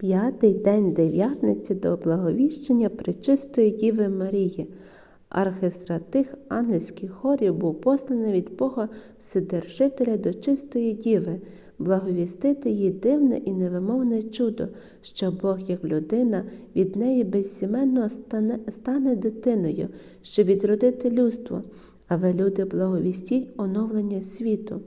П'ятий день дев'ятниці до благовіщення Пречистої Діви Марії. Архистратих ангельських хорів був посланий від Бога Вседержителя до чистої діви, благовістити їй дивне і невимовне чудо, що Бог, як людина, від неї безсіменно стане, стане дитиною, щоб відродити людство, а ви, люди, благовістіть оновлення світу.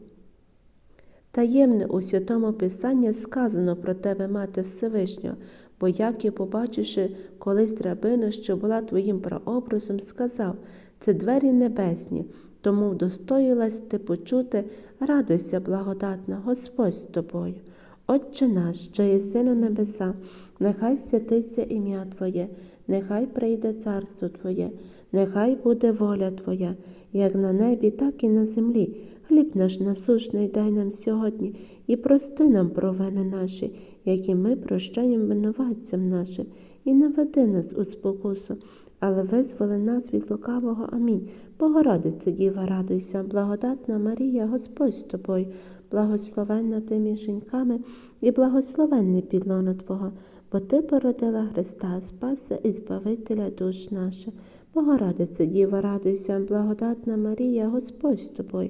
Таємне у святому Писанні сказано про тебе, Мати Всевишнього, бо Яків, побачивши колись драбину, що була твоїм прообразом, сказав це двері небесні, тому вдостоїлась ти почути, радуйся, благодатна, Господь з тобою. Отче наш, що єси на небеса, нехай святиться ім'я Твоє, нехай прийде царство Твоє, нехай буде воля Твоя, як на небі, так і на землі. Хліб наш насушний дай нам сьогодні, і прости нам провини наші, які ми прощаємо винуватцям нашим, і не веди нас у спокусу, але визволи нас від лукавого. Амінь. Богородице, Діва, радуйся, благодатна Марія, Господь з тобою, благословенна ти між жінками, і благословенний підлона Твого, бо Ти породила Христа, Спаса і Збавителя душ наших. Богородице, Діва, радуйся, благодатна Марія, Господь з тобою,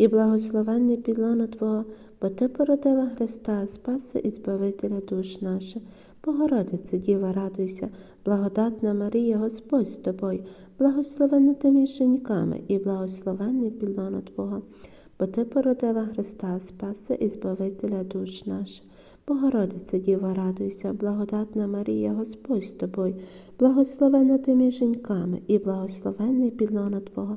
і благословенний підлона Твого, бо Ти породила Христа, Спаса і Збавителя душ наших. Богородице, Діва, радуйся, благодатна Марія, Господь з тобою, благословенна ти між жінками, і благословенний підлона Твого, бо Ти породила Христа, Спаса і Збавителя душ наших. Богородице, Діва, радуйся, благодатна Марія, Господь з тобою, благословена ти між жінками, і благословенний підлона Твого,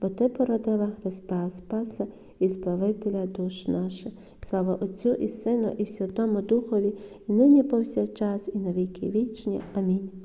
бо Ти породила Христа, Спаса і Збавителя душ наших. Слава Отцю і Сину, і Святому Духові, і нині повсякчас, і на віки вічні. Амінь.